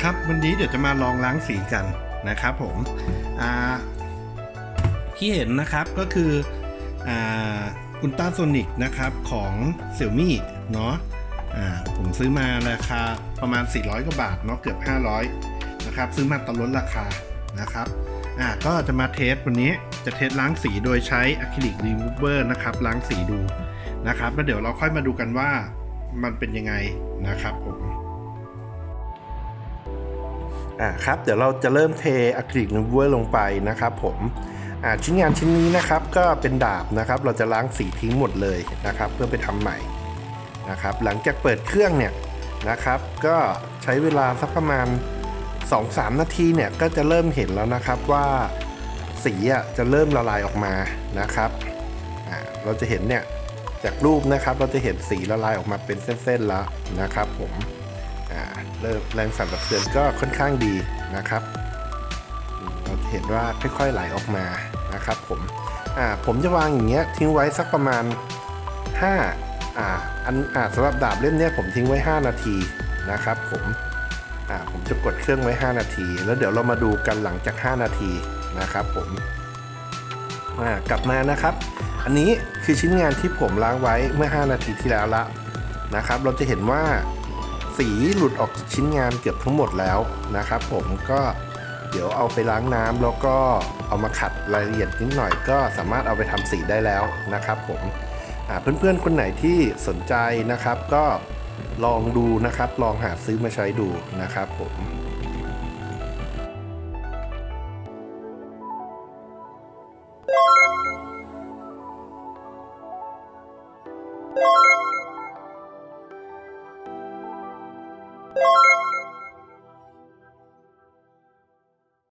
ครับวันนี้เดี๋ยวจะมาลองล้างสีกันนะครับผมที่เห็นนะครับก็คืออุลตราโซนิกนะครับของเซี่ยมี่เนาะผมซื้อมาราคาประมาณ 400 กว่าบาทเนาะเกือบ 500 นะครับ ซื้อมาตอนลดราคานะครับอ่าก็จะมาเทสวันนี้จะเทสล้างสีโดยใช้อะคริลิกรีมูเวอร์นะครับล้างสีดูนะครับแล้วเดี๋ยวเราค่อยมาดูกันว่ามันเป็นยังไงนะครับผม อ่าครับเดี๋ยวเราจะเริ่มเทอะคริลิกนูเวอร์ลงไปนะครับผมอ่าชิ้นงานชิ้นนี้นะครับก็เป็นดาบนะครับ เราจะล้างสีทิ้งหมดเลยนะครับ เพื่อไปทำใหม่นะครับ หลังจากเปิดเครื่องเนี่ยนะครับ ก็ใช้เวลาสักประมาณ 2-3 นาทีเนี่ยก็จะเริ่มเห็นแล้วนะครับว่าสีอะจะเริ่มละลายออกมานะครับอ่าเราจะเห็นเนี่ยจากรูปนะครับเราจะเห็นสีละลายออกมาเป็นเส้นๆแล้วนะครับผมอ เริ่มแรงสั่นสะเทือนก็ค่อนข้างดีนะครับ เราเห็นว่าค่อยๆไหลออกมานะครับผมผมจะวางอย่างเงี้ยทิ้งไว้สักประมาณ 5 อ่าอันอ่าสำหรับดาบเล่มเนี้ยผมทิ้งไว้ 5 นาทีนะครับผมอ่าผมจะกดเครื่องไว้ 5 นาที แล้วเดี๋ยวเรามาดูกันหลังจาก 5 นาทีนะครับผมอ่ากลับมานะครับ อันนี้คือชิ้นงานที่ผมล้างไว้เมื่อ 5 นาทีที่แล้วละนะครับ เราจะเห็นว่า สีหลุดออกชิ้นงานเกือบทั้งหมดแล้วนะครับ ผมก็เดี๋ยวเอาไปล้างน้ำแล้วก็เอามาขัดรายละเอียดนิดหน่อยก็สามารถเอาไปทำสีได้แล้วนะครับผมเพื่อนๆคนไหนที่สนใจนะครับ ก็ลองดูนะครับ ลองหาซื้อมาใช้ดูนะครับผม you